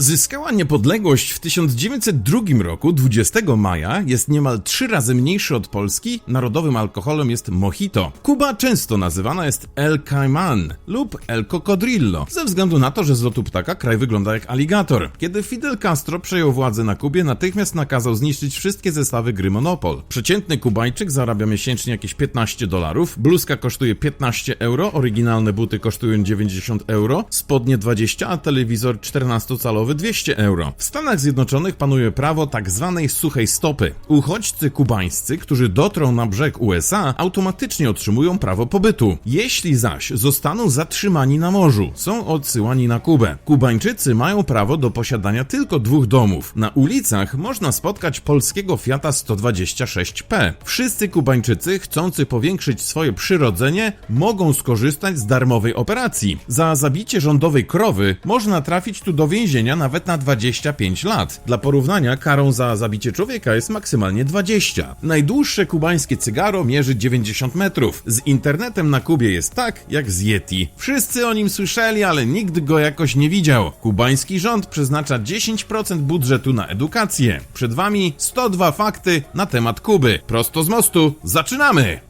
Zyskała niepodległość w 1902 roku, 20 maja, jest niemal trzy razy mniejszy od Polski, narodowym alkoholem jest mojito. Kuba często nazywana jest El Cayman lub El Cocodrillo, ze względu na to, że z lotu ptaka kraj wygląda jak aligator. Kiedy Fidel Castro przejął władzę na Kubie, natychmiast nakazał zniszczyć wszystkie zestawy gry Monopol. Przeciętny Kubańczyk zarabia miesięcznie jakieś 15 dolarów, bluzka kosztuje 15 euro, oryginalne buty kosztują 90 euro, spodnie 20, a telewizor 14-calowy 200 euro. W Stanach Zjednoczonych panuje prawo tak zwanej suchej stopy. Uchodźcy kubańscy, którzy dotrą na brzeg USA, automatycznie otrzymują prawo pobytu. Jeśli zaś zostaną zatrzymani na morzu, są odsyłani na Kubę. Kubańczycy mają prawo do posiadania tylko dwóch domów. Na ulicach można spotkać polskiego Fiata 126P. Wszyscy Kubańczycy, chcący powiększyć swoje przyrodzenie, mogą skorzystać z darmowej operacji. Za zabicie rządowej krowy można trafić tu do więzienia nawet na 25 lat. Dla porównania, karą za zabicie człowieka jest maksymalnie 20. Najdłuższe kubańskie cygaro mierzy 90 metrów. Z internetem na Kubie jest tak, jak z Yeti. Wszyscy o nim słyszeli, ale nikt go jakoś nie widział. Kubański rząd przeznacza 10% budżetu na edukację. Przed wami 102 fakty na temat Kuby. Prosto z mostu, zaczynamy!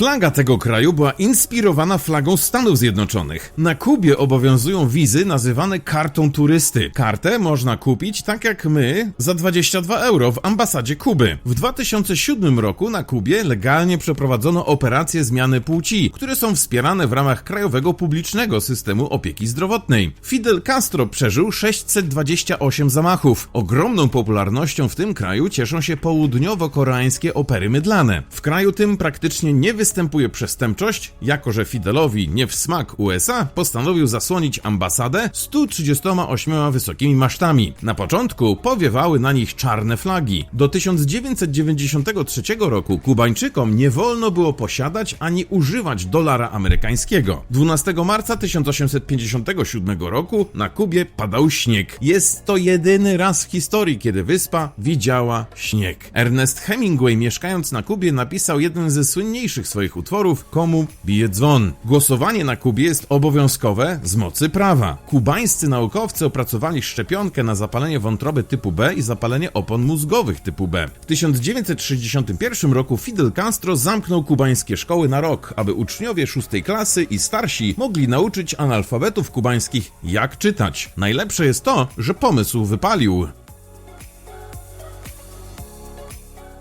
Flaga tego kraju była inspirowana flagą Stanów Zjednoczonych. Na Kubie obowiązują wizy nazywane kartą turysty. Kartę można kupić tak jak my za 22 euro w ambasadzie Kuby. W 2007 roku na Kubie legalnie przeprowadzono operacje zmiany płci, które są wspierane w ramach krajowego publicznego systemu opieki zdrowotnej. Fidel Castro przeżył 628 zamachów. Ogromną popularnością w tym kraju cieszą się południowo-koreańskie opery mydlane. W kraju tym praktycznie nie występuje przestępczość, jako że Fidelowi nie w smak USA postanowił zasłonić ambasadę 138 wysokimi masztami. Na początku powiewały na nich czarne flagi. Do 1993 roku Kubańczykom nie wolno było posiadać ani używać dolara amerykańskiego. 12 marca 1857 roku na Kubie padał śnieg. Jest to jedyny raz w historii, kiedy wyspa widziała śnieg. Ernest Hemingway mieszkając na Kubie napisał jeden ze słynniejszych swoich utworów Komu bije dzwon. Głosowanie na Kubie jest obowiązkowe z mocy prawa. Kubańscy naukowcy opracowali szczepionkę na zapalenie wątroby typu B i zapalenie opon mózgowych typu B. W 1961 roku Fidel Castro zamknął kubańskie szkoły na rok, aby uczniowie szóstej klasy i starsi mogli nauczyć analfabetów kubańskich jak czytać. Najlepsze jest to, że pomysł wypalił.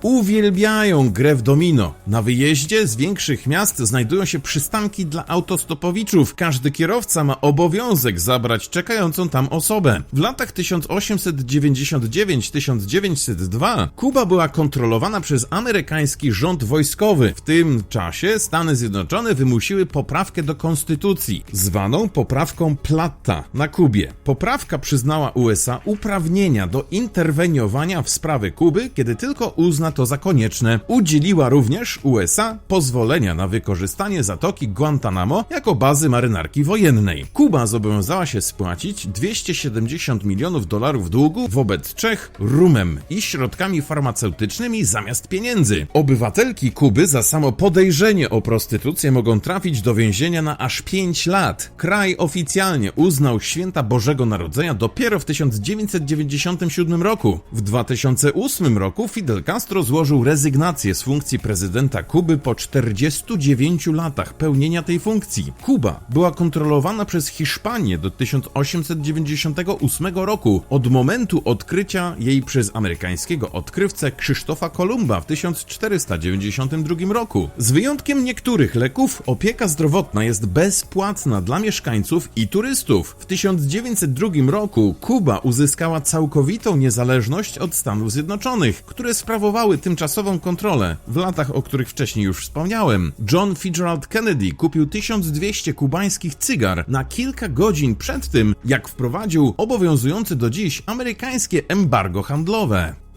Uwielbiają grę w domino. Na wyjeździe z większych miast znajdują się przystanki dla autostopowiczów. Każdy kierowca ma obowiązek zabrać czekającą tam osobę. W latach 1899-1902 Kuba była kontrolowana przez amerykański rząd wojskowy. W tym czasie Stany Zjednoczone wymusiły poprawkę do konstytucji, zwaną poprawką Platta na Kubie. Poprawka przyznała USA uprawnienia do interweniowania w sprawy Kuby, kiedy tylko uzna to za konieczne. Udzieliła również USA pozwolenia na wykorzystanie zatoki Guantanamo jako bazy marynarki wojennej. Kuba zobowiązała się spłacić 270 milionów dolarów długu wobec Czech rumem i środkami farmaceutycznymi zamiast pieniędzy. Obywatelki Kuby za samo podejrzenie o prostytucję mogą trafić do więzienia na aż 5 lat. Kraj oficjalnie uznał święta Bożego Narodzenia dopiero w 1997 roku. W 2008 roku Fidel Castro złożył rezygnację z funkcji prezydenta Kuby po 49 latach pełnienia tej funkcji. Kuba była kontrolowana przez Hiszpanię do 1898 roku, od momentu odkrycia jej przez amerykańskiego odkrywcę Krzysztofa Kolumba w 1492 roku. Z wyjątkiem niektórych leków, opieka zdrowotna jest bezpłatna dla mieszkańców i turystów. W 1902 roku Kuba uzyskała całkowitą niezależność od Stanów Zjednoczonych, które sprawowały tymczasową kontrolę w latach, o których wcześniej już wspomniałem. John Fitzgerald Kennedy kupił 1200 kubańskich cygar na kilka godzin przed tym, jak wprowadził obowiązujące do dziś amerykańskie embargo handlowe.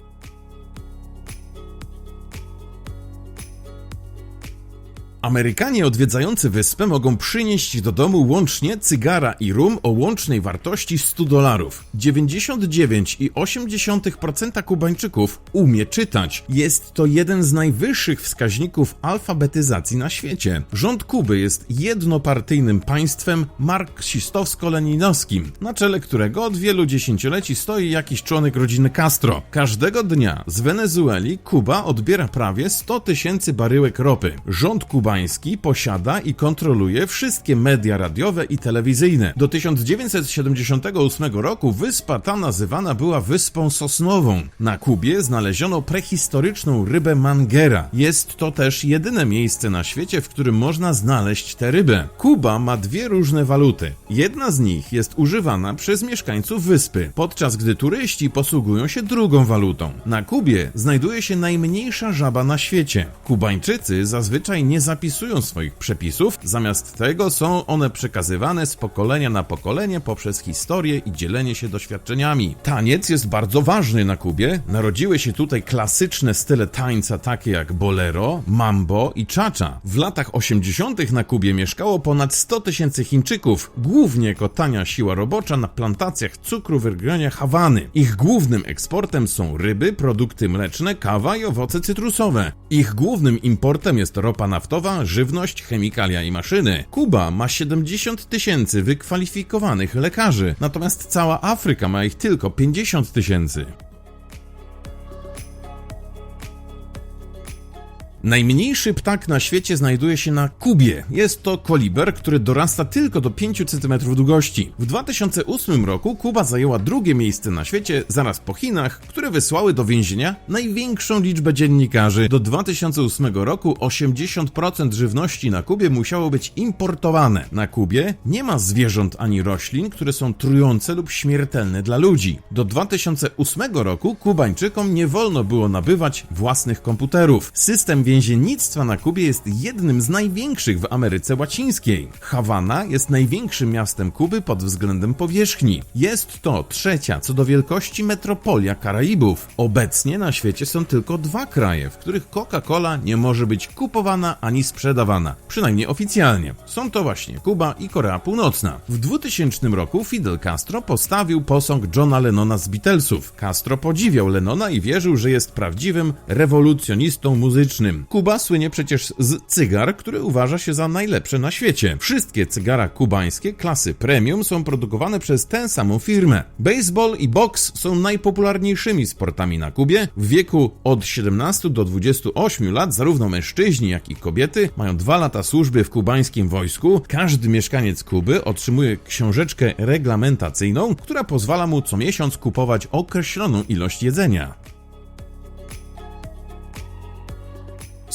Amerykanie odwiedzający wyspę mogą przynieść do domu łącznie cygara i rum o łącznej wartości 100 dolarów. 99,8% Kubańczyków umie czytać. Jest to jeden z najwyższych wskaźników alfabetyzacji na świecie. Rząd Kuby jest jednopartyjnym państwem marksistowsko-leninowskim, na czele którego od wielu dziesięcioleci stoi jakiś członek rodziny Castro. Każdego dnia z Wenezueli Kuba odbiera prawie 100 tysięcy baryłek ropy. Rząd kubański posiada i kontroluje wszystkie media radiowe i telewizyjne. Do 1978 roku wyspa ta nazywana była Wyspą Sosnową. Na Kubie znaleziono prehistoryczną rybę mangera. Jest to też jedyne miejsce na świecie, w którym można znaleźć tę rybę. Kuba ma dwie różne waluty. Jedna z nich jest używana przez mieszkańców wyspy, podczas gdy turyści posługują się drugą walutą. Na Kubie znajduje się najmniejsza żaba na świecie. Kubańczycy zazwyczaj nie zapisują swoich przepisów, zamiast tego są one przekazywane z pokolenia na pokolenie poprzez historię i dzielenie się doświadczeniami. Taniec jest bardzo ważny na Kubie. Narodziły się tutaj klasyczne style tańca takie jak bolero, mambo i cha-cha. W latach 80. na Kubie mieszkało ponad 100 tysięcy Chińczyków, głównie jako tania siła robocza na plantacjach cukru w regionie Hawany. Ich głównym eksportem są ryby, produkty mleczne, kawa i owoce cytrusowe. Ich głównym importem jest ropa naftowa, żywność, chemikalia i maszyny. Kuba ma 70 tysięcy wykwalifikowanych lekarzy, natomiast cała Afryka ma ich tylko 50 tysięcy. Najmniejszy ptak na świecie znajduje się na Kubie. Jest to koliber, który dorasta tylko do 5 cm długości. W 2008 roku Kuba zajęła drugie miejsce na świecie, zaraz po Chinach, które wysłały do więzienia największą liczbę dziennikarzy. Do 2008 roku 80% żywności na Kubie musiało być importowane. Na Kubie nie ma zwierząt ani roślin, które są trujące lub śmiertelne dla ludzi. Do 2008 roku Kubańczykom nie wolno było nabywać własnych komputerów. System więziennictwa na Kubie jest jednym z największych w Ameryce Łacińskiej. Hawana jest największym miastem Kuby pod względem powierzchni. Jest to trzecia co do wielkości metropolia Karaibów. Obecnie na świecie są tylko dwa kraje, w których Coca-Cola nie może być kupowana ani sprzedawana, przynajmniej oficjalnie. Są to właśnie Kuba i Korea Północna. W 2000 roku Fidel Castro postawił posąg Johna Lennona z Beatlesów. Castro podziwiał Lennona i wierzył, że jest prawdziwym rewolucjonistą muzycznym. Kuba słynie przecież z cygar, które uważa się za najlepsze na świecie. Wszystkie cygara kubańskie klasy premium są produkowane przez tę samą firmę. Baseball i boks są najpopularniejszymi sportami na Kubie. W wieku od 17 do 28 lat zarówno mężczyźni, jak i kobiety mają dwa lata służby w kubańskim wojsku. Każdy mieszkaniec Kuby otrzymuje książeczkę reglamentacyjną, która pozwala mu co miesiąc kupować określoną ilość jedzenia.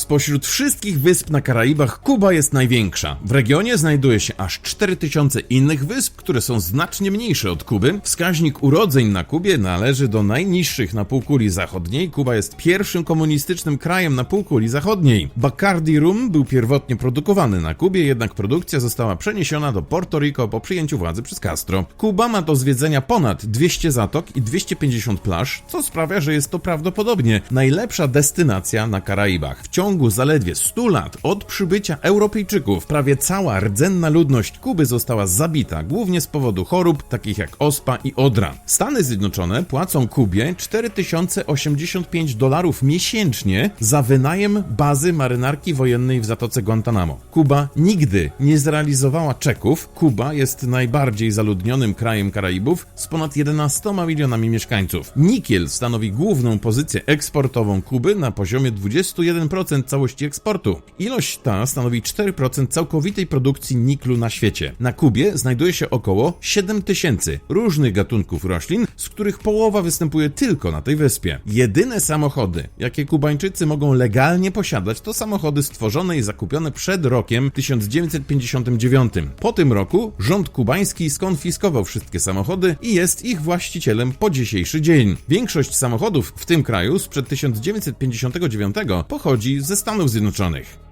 Spośród wszystkich wysp na Karaibach Kuba jest największa. W regionie znajduje się aż 4000 innych wysp, które są znacznie mniejsze od Kuby. Wskaźnik urodzeń na Kubie należy do najniższych na półkuli zachodniej. Kuba jest pierwszym komunistycznym krajem na półkuli zachodniej. Bacardi Rum był pierwotnie produkowany na Kubie, jednak produkcja została przeniesiona do Porto Rico po przyjęciu władzy przez Castro. Kuba ma do zwiedzenia ponad 200 zatok i 250 plaż, co sprawia, że jest to prawdopodobnie najlepsza destynacja na Karaibach. W ciągu zaledwie 100 lat od przybycia Europejczyków prawie cała rdzenna ludność Kuby została zabita, głównie z powodu chorób takich jak ospa i odra. Stany Zjednoczone płacą Kubie 4085 dolarów miesięcznie za wynajem bazy marynarki wojennej w Zatoce Guantanamo. Kuba nigdy nie zrealizowała czeków. Kuba jest najbardziej zaludnionym krajem Karaibów z ponad 11 milionami mieszkańców. Nikiel stanowi główną pozycję eksportową Kuby na poziomie 21% całości eksportu. Ilość ta stanowi 4% całkowitej produkcji niklu na świecie. Na Kubie znajduje się około 7 tysięcy różnych gatunków roślin, z których połowa występuje tylko na tej wyspie. Jedyne samochody, jakie Kubańczycy mogą legalnie posiadać, to samochody stworzone i zakupione przed rokiem 1959. Po tym roku rząd kubański skonfiskował wszystkie samochody i jest ich właścicielem po dzisiejszy dzień. Większość samochodów w tym kraju sprzed 1959 pochodzi ze Stanów Zjednoczonych.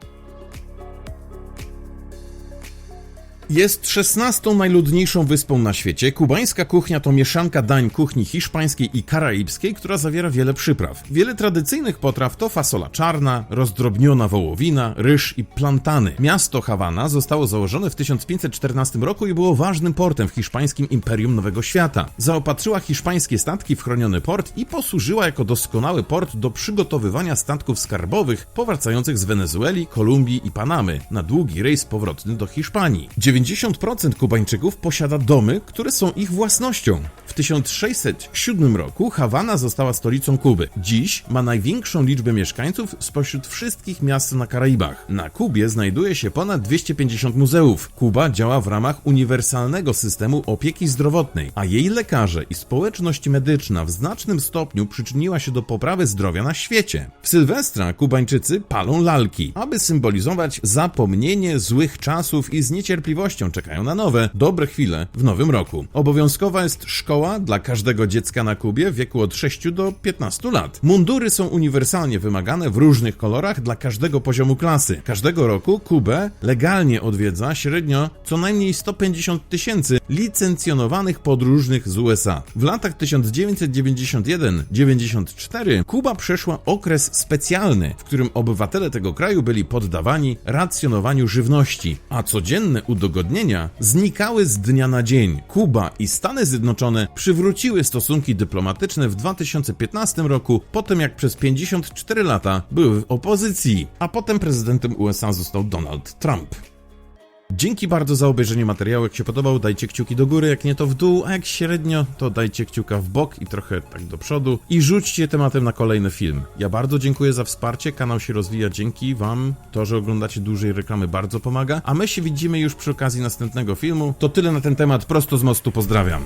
Jest 16 najludniejszą wyspą na świecie. Kubańska kuchnia to mieszanka dań kuchni hiszpańskiej i karaibskiej, która zawiera wiele przypraw. Wiele tradycyjnych potraw to fasola czarna, rozdrobniona wołowina, ryż i plantany. Miasto Hawana zostało założone w 1514 roku i było ważnym portem w hiszpańskim Imperium Nowego Świata. Zaopatrzyła hiszpańskie statki w chroniony port i posłużyła jako doskonały port do przygotowywania statków skarbowych powracających z Wenezueli, Kolumbii i Panamy na długi rejs powrotny do Hiszpanii. 90% Kubańczyków posiada domy, które są ich własnością. W 1607 roku Hawana została stolicą Kuby. Dziś ma największą liczbę mieszkańców spośród wszystkich miast na Karaibach. Na Kubie znajduje się ponad 250 muzeów. Kuba działa w ramach uniwersalnego systemu opieki zdrowotnej, a jej lekarze i społeczność medyczna w znacznym stopniu przyczyniła się do poprawy zdrowia na świecie. W Sylwestra Kubańczycy palą lalki, aby symbolizować zapomnienie złych czasów i z niecierpliwością czekają na nowe, dobre chwile w nowym roku. Obowiązkowa jest szkoła dla każdego dziecka na Kubie w wieku od 6 do 15 lat. Mundury są uniwersalnie wymagane w różnych kolorach dla każdego poziomu klasy. Każdego roku Kubę legalnie odwiedza średnio co najmniej 150 tysięcy licencjonowanych podróżnych z USA. W latach 1991-94 Kuba przeszła okres specjalny, w którym obywatele tego kraju byli poddawani racjonowaniu żywności, a codzienne udogodnienia znikały z dnia na dzień. Kuba i Stany Zjednoczone przywróciły stosunki dyplomatyczne w 2015 roku, po tym jak przez 54 lata były w opozycji, a potem prezydentem USA został Donald Trump. Dzięki bardzo za obejrzenie materiału. Jak się podobał, dajcie kciuki do góry, jak nie to w dół, a jak średnio, to dajcie kciuka w bok i trochę tak do przodu i rzućcie tematem na kolejny film. Ja bardzo dziękuję za wsparcie, kanał się rozwija dzięki wam. To, że oglądacie dłużej reklamy bardzo pomaga, a my się widzimy już przy okazji następnego filmu. To tyle na ten temat, prosto z mostu pozdrawiam.